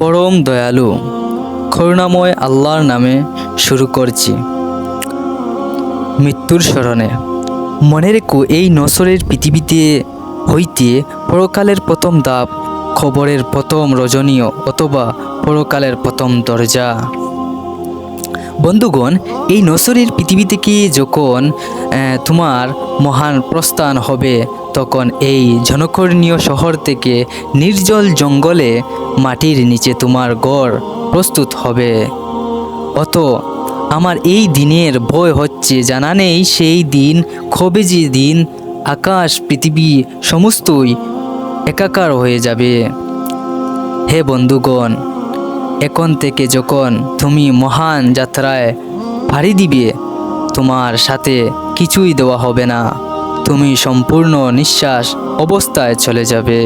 পরম দয়ালু, করুণাময় আল্লাহর নামে শুরু করছি। মৃত্যুর স্মরণে, মনে রেখো এই নসরের পৃথিবীতে হইতে পরকালের প্রথম দাপ, খবরের প্রথম রজনীয় অথবা পরকালের প্রথম দরজা। বন্ধুগণ, এই নসরের পৃথিবী থেকে যখন তোমার মহান প্রস্থান হবে, তখন এই জনকর্ণীয় শহর থেকে নির্জল জঙ্গলে মাটির নিচে তোমার গড় প্রস্তুত হবে। অত আমার এই দিনের ভয় হচ্ছে, জানা নেই সেই দিন, কবে যে দিন, আকাশ, পৃথিবী সমস্তই একাকার হয়ে যাবে। হে বন্ধুগণ এখন থেকে যখন তুমি মহান যাত্রায় পাড়ি দিবে, তোমার সাথে কিছুই দেওয়া হবে না। তুমি সম্পূর্ণ নিঃশ্বাস অবস্থায় চলে যাবে।